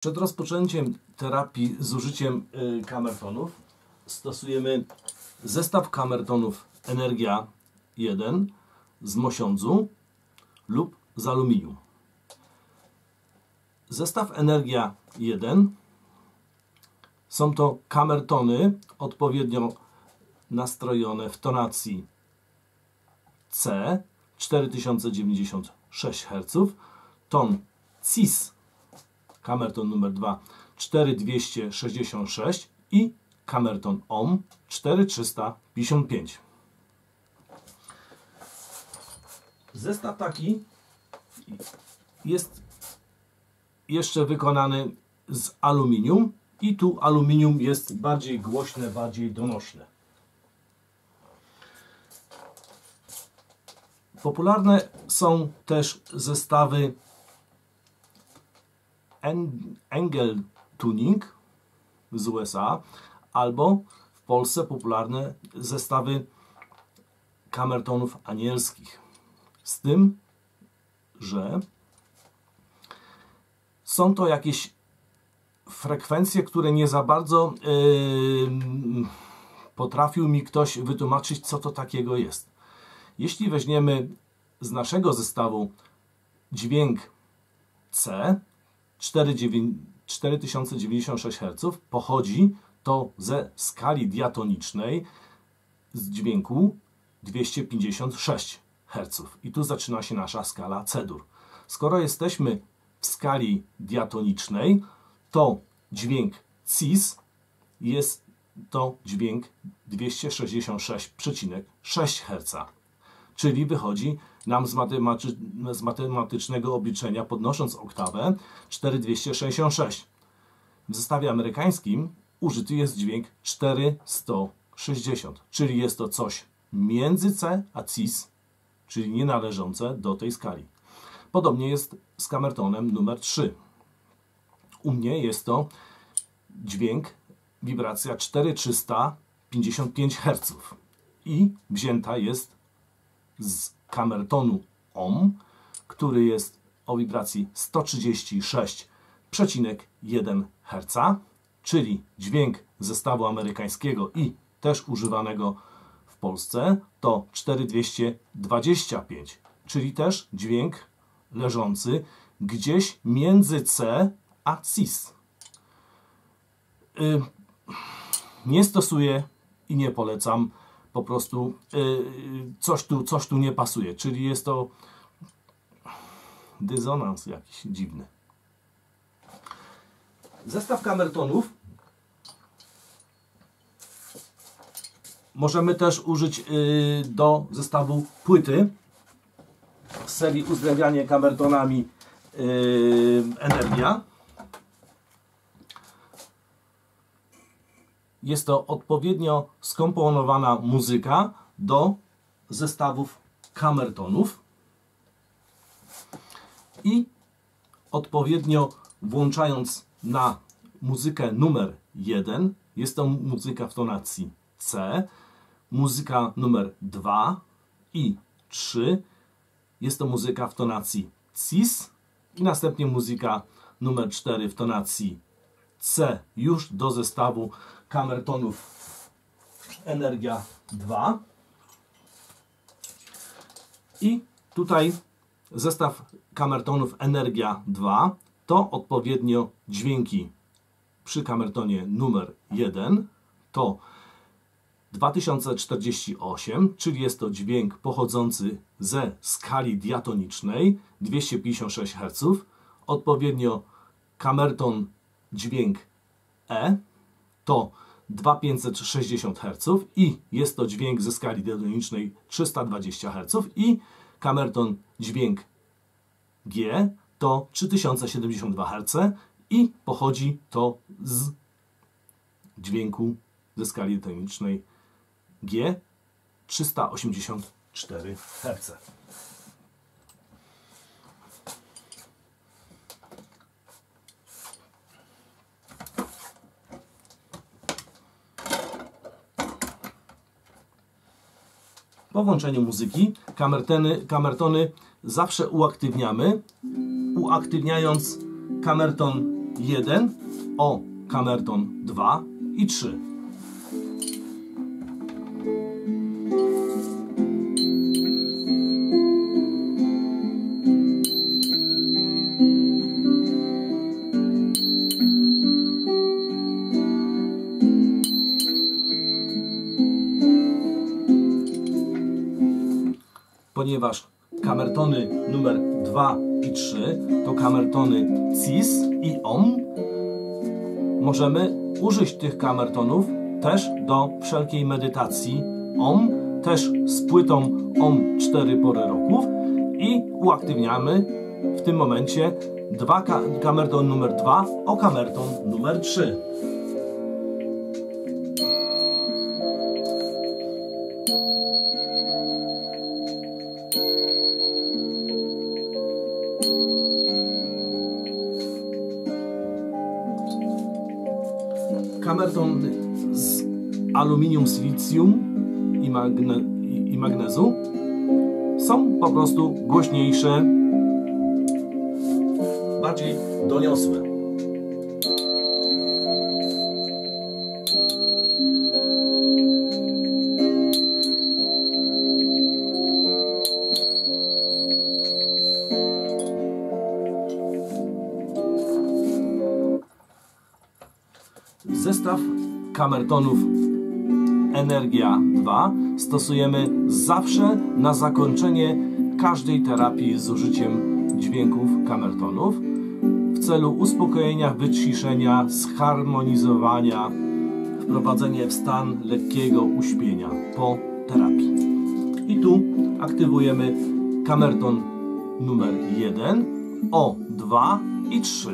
Przed rozpoczęciem terapii z użyciem y, kamertonów stosujemy zestaw kamertonów Energia 1 z mosiądzu lub z aluminium. Zestaw Energia 1 są to kamertony odpowiednio nastrojone w tonacji C 4096 Hz, ton CIS kamerton numer 2 4266 i kamerton OM 4355. Zestaw taki jest jeszcze wykonany z aluminium i tu aluminium jest bardziej głośne, bardziej donośne. Popularne są też zestawy Engel Tuning z USA albo w Polsce popularne zestawy kamertonów anielskich. Z tym, że są to jakieś frekwencje, które nie za bardzo yy, potrafił mi ktoś wytłumaczyć, co to takiego jest. Jeśli weźmiemy z naszego zestawu dźwięk C, 4096 Hz, pochodzi to ze skali diatonicznej z dźwięku 256 Hz. I tu zaczyna się nasza skala C-dur. Skoro jesteśmy w skali diatonicznej, to dźwięk CIS jest to dźwięk 266,6 Hz. Czyli wychodzi nam z, matematy z matematycznego obliczenia, podnosząc oktawę, 4266. W zestawie amerykańskim użyty jest dźwięk 4160, czyli jest to coś między C a CIS, czyli nie należące do tej skali. Podobnie jest z kamertonem numer 3. U mnie jest to dźwięk, wibracja 4355 Hz i wzięta jest z kamertonu OM, który jest o wibracji 136,1 Hz, czyli dźwięk zestawu amerykańskiego i też używanego w Polsce to 4225, czyli też dźwięk leżący gdzieś między C a CIS. Y, nie stosuję i nie polecam po prostu y, coś tu, coś tu nie pasuje. Czyli jest to dysonans jakiś dziwny. Zestaw kamertonów możemy też użyć y, do zestawu płyty z serii uzdrawianie kamertonami y, Energia. Jest to odpowiednio skomponowana muzyka do zestawów kamertonów i odpowiednio włączając na muzykę numer 1, jest to muzyka w tonacji C, muzyka numer 2 i 3, jest to muzyka w tonacji Cis i następnie muzyka numer 4 w tonacji C już do zestawu kamertonów Energia 2 i tutaj zestaw kamertonów Energia 2 to odpowiednio dźwięki przy kamertonie numer 1 to 2048, czyli jest to dźwięk pochodzący ze skali diatonicznej 256 Hz, odpowiednio kamerton dźwięk E. To 2560 Hz i jest to dźwięk ze skali diatonicznej 320 Hz i kamerton dźwięk G to 3072 Hz i pochodzi to z dźwięku ze skali diatonicznej G 384 Hz. Po włączeniu muzyki kamerteny, kamertony zawsze uaktywniamy, uaktywniając kamerton 1, O kamerton 2 i 3. ponieważ kamertony numer 2 i 3 to kamertony cis i om, możemy użyć tych kamertonów też do wszelkiej medytacji om, też z płytą om 4 pory roków i uaktywniamy w tym momencie dwa kamerton numer 2 o kamerton numer 3. kamerton z aluminium, silicium i, magne, i magnezu są po prostu głośniejsze, bardziej doniosłe. Zestaw kamertonów Energia 2 stosujemy zawsze na zakończenie każdej terapii z użyciem dźwięków kamertonów w celu uspokojenia, wyciszenia, zharmonizowania, wprowadzenie w stan lekkiego uśpienia po terapii. I tu aktywujemy kamerton numer 1, O2 i 3.